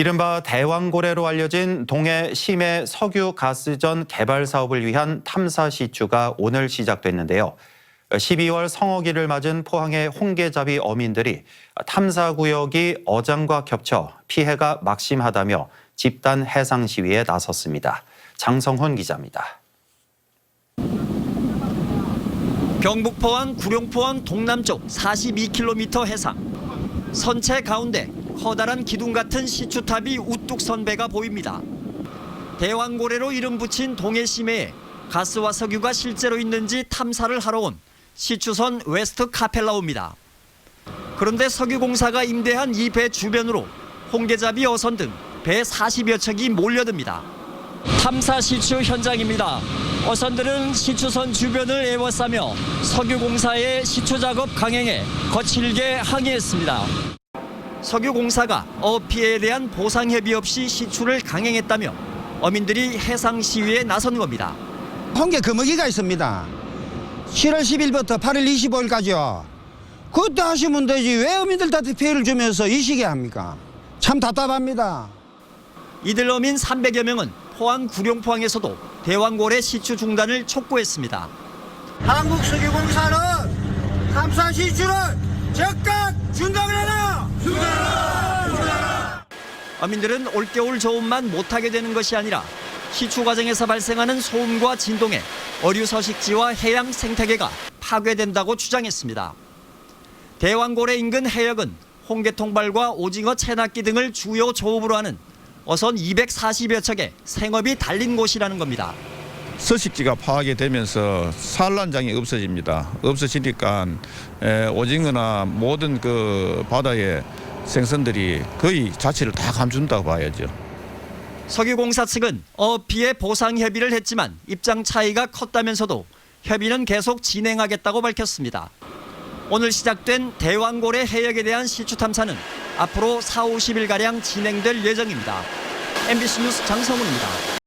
이른바 대왕고래로 알려진 동해 심해 석유 가스전 개발 사업을 위한 탐사 시추가 오늘 시작됐는데요. 12월 성어기를 맞은 포항의 홍게잡이 어민들이 탐사 구역이 어장과 겹쳐 피해가 막심하다며 집단 해상 시위에 나섰습니다. 장성훈 기자입니다. 경북 포항 구룡포항 동남쪽 42km 해상. 선체 가운데 커다란 기둥 같은 시추탑이 우뚝 선 배가 보입니다. 대왕고래로 이름 붙인 동해 심해에 가스와 석유가 실제로 있는지 탐사를 하러 온 시추선 웨스트 카펠라오입니다. 그런데 석유공사가 임대한 이 배 주변으로 홍게잡이 어선 등 배 40여 척이 몰려듭니다. 탐사 시추 현장입니다. 어선들은 시추선 주변을 에워싸며 석유공사의 시추 작업 강행에 거칠게 항의했습니다. 석유공사가 어업 피해에 대한 보상 협의 없이 시추를 강행했다며 어민들이 해상 시위에 나선 겁니다. 홍게 금어기가 있습니다. 7월 10일부터 8월 25일까지요. 그때 하시면 되지 왜 어민들한테 피해를 주면서 이 시기에 합니까? 참 답답합니다. 이들 어민 300여 명은 포항 구룡포항에서도 대왕고래 시추 중단을 촉구했습니다. 한국석유공사는 탐사 시추를 즉각 중단하라! 어민들은 올겨울 저온만 못하게 되는 것이 아니라 시추 과정에서 발생하는 소음과 진동에 어류 서식지와 해양 생태계가 파괴된다고 주장했습니다. 대왕고래 인근 해역은 홍게통발과 오징어 채낚기 등을 주요 조업으로 하는 어선 240여 척의 생업이 달린 곳이라는 겁니다. 서식지가 파악이 되면서 산란장이 없어집니다. 없어지니까 에, 오징어나 모든 그 바다의 생선들이 거의 자체를 다 감춘다고 봐야죠. 석유공사 측은 어업 피해 보상 협의를 했지만 입장 차이가 컸다면서도 협의는 계속 진행하겠다고 밝혔습니다. 오늘 시작된 대왕고래 해역에 대한 시추 탐사는 앞으로 4, 50일가량 진행될 예정입니다. MBC 뉴스 장성훈입니다.